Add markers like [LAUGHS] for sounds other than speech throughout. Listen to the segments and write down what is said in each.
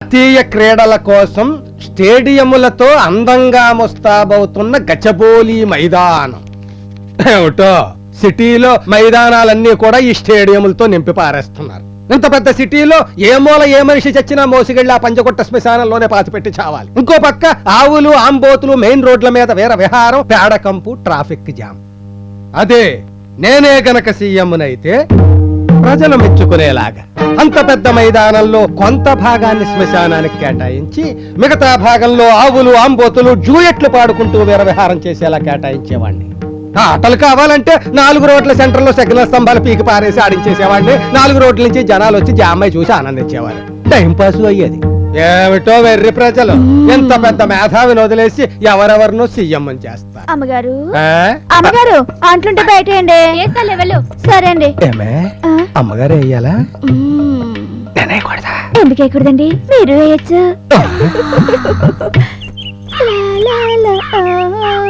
జాతీయ క్రీడల కోసం స్టేడియములతో అందంగా ముస్తాబవుతున్న గచ్చబోలి మైదానం. ఏమిటో? సిటీలో మైదానాలన్నీ కూడా ఈ స్టేడియములతో నింపి పారేస్తున్నారు ఇంత పెద్ద సిటీలో ఏ మూల ఏ మనిషి చచ్చినా మోసిగళ్ళి ఆ పంచకొట్ట శ్మశానంలోనే పాతిపెట్టి చావాలి. ఇంకో పక్క ఆవులు ఆంబోతులు మెయిన్ రోడ్ల మీద వేర విహారం పేడకంపు ట్రాఫిక్ జామ్. అదే నేనే గనక సీఎంనైతే ప్రజలు మెచ్చుకునేలాగా అంత పెద్ద మైదానంలో కొంత భాగాన్ని శ్మశానానికి కేటాయించి మిగతా భాగంలో ఆవులు ఆంబోతులు జూయట్లు పాడుకుంటూ వీరవిహారం చేసేలా కేటాయించేవాడిని ఆటలు కావాలంటే నాలుగు రోడ్ల సెంటర్లో సెకండ్ స్తంభాలు పీకి పారేసి ఆడించేసేవాడిని. నాలుగు రోడ్ల నుంచి జనాలు వచ్చి జామ్మాయి చూసి ఆనందించేవారు. టైం పాస్ అయ్యేది. ఏమిటో వెర్రి ప్రజలు. ఎంత పెద్ద మేధావిని వదిలేసి ఎవరెవరినో సీఎం చేస్తారు. అమ్మగారు? అమ్మగారు అంట్లుంటే బయటేయండి. సరే అండి అమ్మగారు వేయాలా? మ్మ్. నేనే కొడతా ఎందుకు ఎక్కడదండి మీరు వేయచ్చు. [LAUGHS]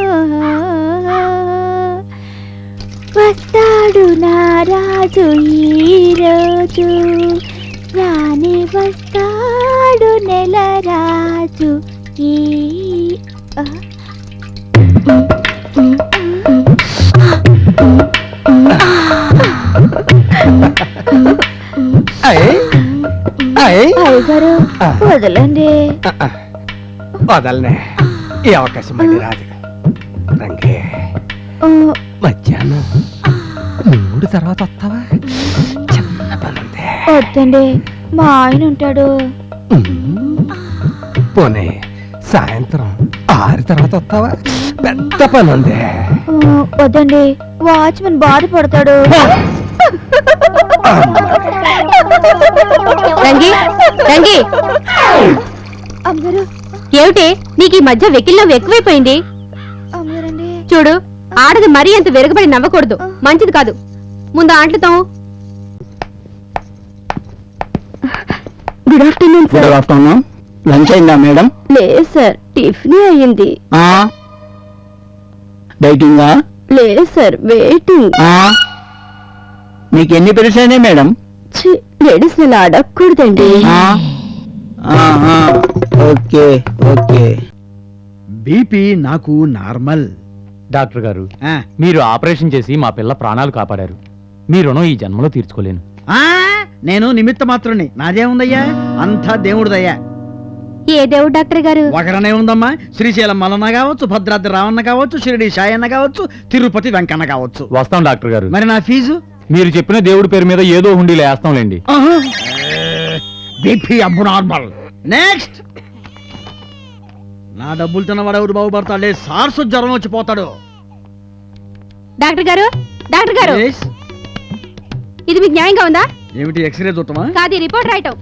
వస్తాడు నా రాజు ఈ రోజు రాని వస్తాడు నెల రాజు ఈ అయ్యగారు. వదలండి వదలనే. ఈ అవకాశం మళ్ళీ రాదు రంగే. మధ్యాహ్నం. మూడు తర్వాత వస్తావా? చిన్న పని ఉంది వద్దండి. మా ఆయన ఉంటాడు. పోనీ సాయంత్రం ఆరు తర్వాత వస్తావా? పెద్ద పని ఉంది ఆ, వద్దండి. వాచ్మెన్ బాధపడతాడు. రంగి రంగి. అమ్మగారు. ఏమిటి? నీకు ఈ మధ్య వెకిల్లో ఎక్కువైపోయింది. అమ్మగారండి. చూడు ఆడది మరీ అంత వెరగబడి నవ్వకూడదు. మంచిది కాదు. ముందు ఆంట్లతో good afternoon good afternoon lunch అయిందా మేడం లేదు సార్ టిఫిన్ అయ్యింది డైటింగా లేదు సార్ వెయిటింగ్ మీకు ఎన్ని అయినాయి మేడం లేడీస్ ఇలా అడగకూడదండి. ఓకే ఓకే బీపీ నాకు నార్మల్. డాక్టర్ గారు ఆ, మీరు ఆపరేషన్ చేసి మా పిల్ల ప్రాణాలు కాపాడారు. మీ రుణం ఈ జన్మలో తీర్చుకోలేను. ఆ, నేను నిమిత్త మాత్రుని నాదేముందయ్యా అంతా దేవుడిదయ్యా. ఏ దేవుడు డాక్టర్ గారు? ఒకరనే ఉందమ్మా. శ్రీశైలం మల్లన్న కావచ్చు భద్రాద్రి రావన్న కావచ్చు షిరిడి సాయన్న కావచ్చు తిరుపతి వెంకన్న కావచ్చు. వస్తాం డాక్టర్ గారు. మరి నా ఫీజు? మీరు చెప్పిన దేవుడి పేరు మీద ఏదో హుండీలో వేస్తాంలేండి. బీపీ అబ్బు నార్మల్. నెక్స్ట్. నా డబ్బులు తిన్నవాడు ఎవడు బాగుపడతాడే సార్సు జ్వరం వచ్చి పోతాడు. డాక్టర్ గారు డాక్టర్ గారు? ఇది మీకు న్యాయంగా ఉందా? ఏమిటి ఎక్స్రే చూడటమా? కాదు ఈ రిపోర్ట్ రాయటం.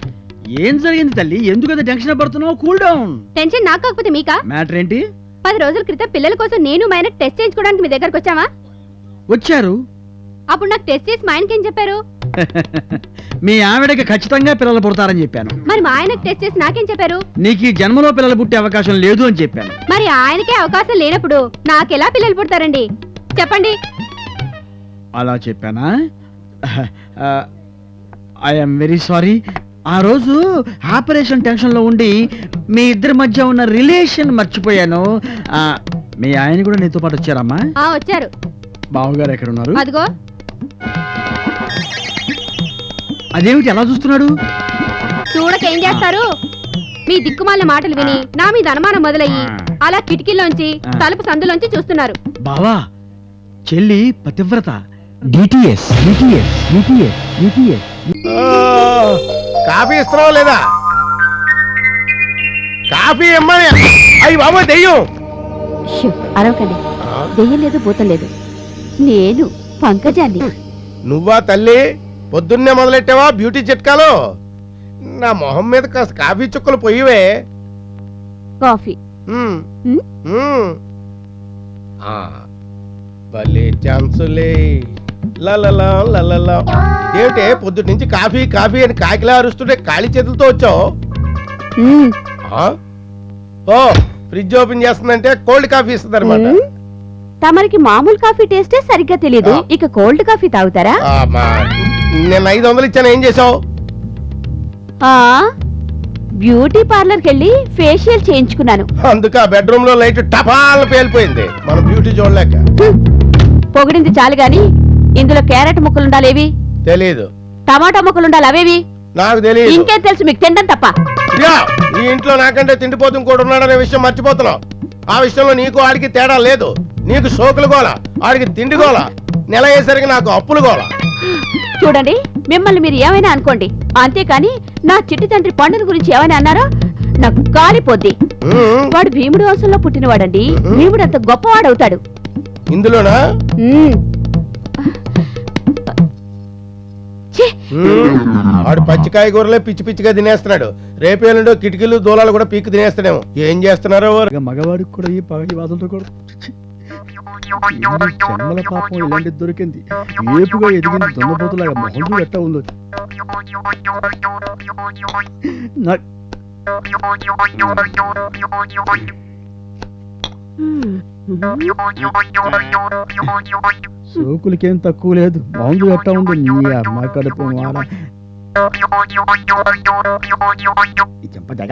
ఏం జరిగింది తల్లి? ఎందుకు అంత టెన్షన్ పడుతున్నావు? కూల్ డౌన్ టెన్షన్ నాకు కాకపోతే మీకా? మ్యాటర్ ఏంటి? పది రోజుల క్రితం పిల్లల కోసం నేను మా ఆయన టెస్ట్ చేయించుకోవడానికి మీ దగ్గరకు వచ్చావా? వచ్చారు. అప్పుడు నాకు టెస్ట్ చేసి మా ఆయనకి ఏం చెప్పారు? మీ ఆవిడకి ఖచ్చితంగా పిల్లలు పుడతారని చెప్పాను. మరి మా ఆయనకు టెస్ట్ చేసి నాకేం చెప్పారు? నీకు ఈ జన్మలో పిల్లలు పుట్టే అవకాశం లేదు అని చెప్పాను. మరి ఆయనకే అవకాశం లేనప్పుడు నాకెలా పిల్లలు పుడతారండి? చెప్పండి. అలా చెప్పానా? I'm very sorry. ఆ రోజు ఆపరేషన్ టెన్షన్లో ఉండి మీ ఇద్దరి మధ్య ఉన్న రిలేషన్ మర్చిపోయాను. మీ ఆయన కూడా నీతో పాటు వచ్చారమ్మా? వచ్చారు. బావగారు ఎక్కడ ఉన్నారు అదిగో. అదేమిటి ఎలా చూస్తున్నాడు? చూడక ఏం చేస్తారు? మీ దిక్కుమాలిన మాటలు విని నా మీద అనుమానం మొదలయ్యి అలా కిటికీలోంచి తలుపు సందులోంచి చూస్తున్నారు. బావా చెల్లి పతివ్రత. DTS DTS DTS DTS coffee ఇస్తున్నావు లేదా? కాఫీ ఇమ్మని. అయ్యి బాబు దెయ్యం. అరవకండి. దెయ్యం లేదు భూతం లేదు. నేను పంకజాన్ని. నువ్వా తల్లి? పొద్దున్నే మొదలెట్టావా? బ్యూటీ చిట్కాలు? నా మొహం మీద కాస్త కాఫీ చుక్కలు పొయ్యివే కాఫీ. భలే ఛాన్సులే. లలలా, లలలా. ఏమిటే పొద్దుటి నుంచి కాఫీ కాఫీ అని కాకిలా అరుస్తుంటే ఖాళీ చేతులతో వచ్చావు? ఓ ఫ్రిడ్జ్ ఓపెన్ చేస్తుందంటే కోల్డ్ కాఫీ ఇస్తుంది అనమాట తమరికి మామూలు కాఫీ టేస్టే సరిగ్గా తెలియదు. ఇక కోల్డ్ కాఫీ తాగుతారా? నేను ఐదు వందలు ఇచ్చాను ఏం చేసావు ఆ బ్యూటీ పార్లర్కి వెళ్ళి ఫేషియల్ చేయించుకున్నాను. అందుకే బెడ్రూమ్లో లైట్ టపాల్ పేలిపోయింది. మన బ్యూటీ చూడలేక. పొగిడింది చాలు గాని ఇందులో క్యారెట్ ముక్కలుండాలేవి తెలీదు. టమాటా ముక్కలుండాలి అవేవి నాకు తెలియదు ఇంకేం తెలుసు మీకు? తినడం తప్ప. ఈ ఇంట్లో నాకంటే తిండిపోతు ఇంకోటి ఉన్నాడనే విషయం మర్చిపోతున్నావు. ఆ విషయంలో నీకు ఆడికి తేడా లేదు. నీకు సోకులు గోల ఆడికి తిండి గోల నెల అయ్యేసరికి నాకు అప్పులు గోల. చూడండి మిమ్మల్ని మీరు ఏమైనా అనుకోండి. అంతేకాని నా చిట్టి తండ్రి పండుగ గురించి ఏమైనా అన్నారో? నాకు కాలిపోద్ది. వాడు భీముడు వంశంలో పుట్టినవాడండి. భీముడు అంత గొప్పవాడవుతాడు. ఇందులోనా? ఆడు పచ్చికాయ కూరలే పిచ్చి పిచ్చిగా తినేస్తున్నాడు. రేపేళ్ళుండో కిటికీలు దూలాలు కూడా పీక్కు తినేస్తాడేమో. ఏం చేస్తున్నారో? మగవాడికి కూడా ఈ పగటి వాదంతో కూడా జన్మల పాపం ఇలాంటి దొరికింది. ఏపుగా ఎదిగిన దొన్నపోతులాగా మొహం ఎట్టా ఉందో. సోకులకేం తక్కువ లేదు. మొహం ఎట్టా ఉంది. నీ అమ్మ కడుపు చెంపదగ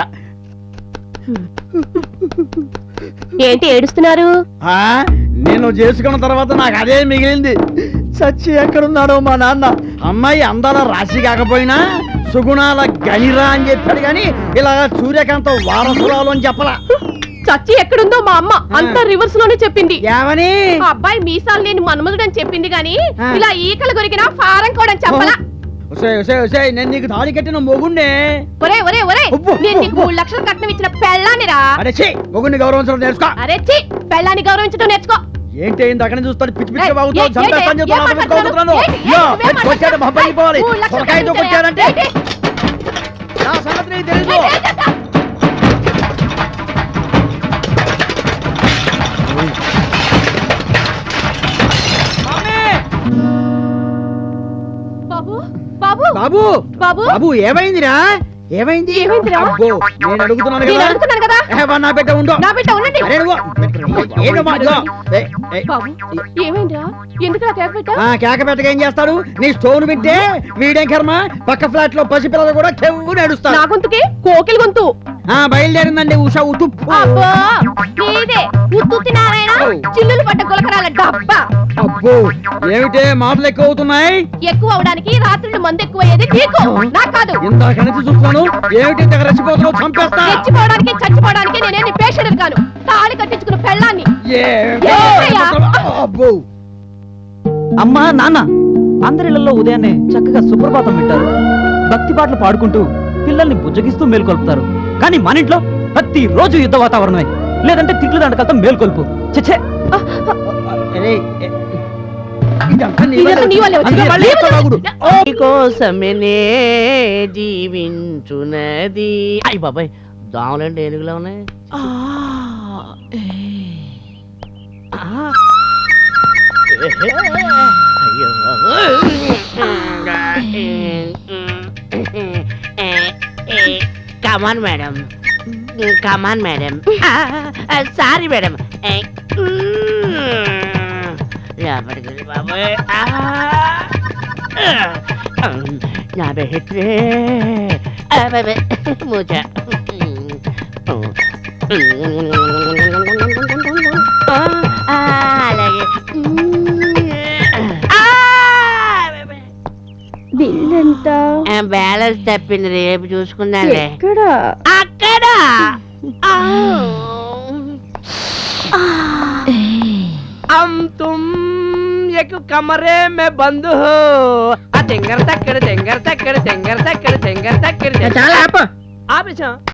ఏంటి ఏడుస్తున్నారు? నేను చేసుకున్న తర్వాత నాకు అదే మిగిలింది. చచ్చి ఎక్కడున్నాడో మా నాన్న. అమ్మాయి అందాల రాశి కాకపోయినా సుగుణాల గనిరా అని చెప్పాడు కానీ ఇలా సూర్యకాంత వారసురాలు అని చెప్పలా. చచ్చి ఎక్కడుందో మా అమ్మ అంతా రివర్స్లోనే చెప్పింది. ఏమని? అబ్బాయి మీసాలు లేని మన్మధుడు అని చెప్పింది గాని. ఇలా ఈకలు కొరికిన ఫారం కూడా చెప్పలా. నేను నీకు తాళి కట్టిన మొగుండే ఒరే ఒరే ఒరే నేను నీకు. మూడు లక్షలు కట్నం ఇచ్చిన పెళ్ళానిరా అరే ఛీ మొగుడిని గౌరవించడం నేర్చుకో. అరే పెళ్ళాన్ని గౌరవించడం నేర్చుకో. ఏంటి అయింది? అక్కడి చూస్తాను పిచ్చి పిచ్చి బాగుతావు చంపేస్తాను వచ్చాడు? పోవాలి. సొరకాయతో? నా సంగతి నీకు? బాబు బాబు! బాబు! బాబు! బాబు ఏమైందిరా? ఏమైంది? ఏమైందిరా? అబ్బో నేను అడుగుతున్నాను నేను కదా? అడుగుతున్నాను కదా? ఏ, వా, నా బిడ్డ ఉండు. నా బిడ్డ ఉండండి. అరే నువ్వు ఏంటో మా ఇదిగో. ఏ, ఏ, బాబు ఏమైందిరా? ఎందుకు నా కేక పెట్టా ఆ కేక పెట్టక ఏం చేస్తాడు? నీ స్టోన్ వింటే వీడేం కర్మ? పక్క ఫ్లాట్లో పసిపిల్లలు కూడా చెవు నడుస్తారు. నా గొంతుకి కోకిల గొంతు. బయలుదేరిందండి ఉషా ఉట్టు అబ్బో నీదే ఉత్తుత్తి నారాయణ చిల్లులు పడ్డ గులకరాల డబ్బా. అబ్బో ఏమిటే మాటలు ఎక్కువ అవుతున్నాయి ఎక్కువ అవడానికి రాత్రులు మందు ఎక్కువ అయ్యేది నీకు నాకు కాదు. నుంచి చూస్తున్నాను. ఏమిటి రెచ్చిపోతున్నావు? చంపేస్తా చచ్చిపోవడానికి చచ్చిపోవడానికి నేనేమి పేషెంట్ కాను. తాళి కట్టించుకున్న పెళ్ళాన్ని? అబ్బో. అమ్మా నాన్న. అందరిళ్ళలో ఉదయాన్నే చక్కగా సుప్రభాతం వింటారు. భక్తి పాటలు పాడుకుంటూ పిల్లల్ని బుజ్జగిస్తూ మేల్కొల్పుతారు. కానీ మన ఇంట్లో ప్రతి రోజు యుద్ధ వాతావరణమే. లేదంటే తిట్లు దండకలతో మేల్కొల్పు. చచ్చే. కోసమనే జీవించున్నది అయ్యి బాబాయ్ దోమలంటే ఏనుగులా ఉన్నాయి. అయ్యో. Come on madam come on madam sorry madam లోపలికి బాబాయ్ నా బెహత్రే మూచ బిల్ ఎంత బ్యాలెన్స్ తప్పింది రేపు చూసుకుందాంలే ఎక్కడ అక్కడ हम तुम एक कमरे में बंद हो आ टेंगर तक्कर टेंगर तक्कर टेंगर तक्कर टेंगर तक्कर చాలా ఆపు. ఆపేసా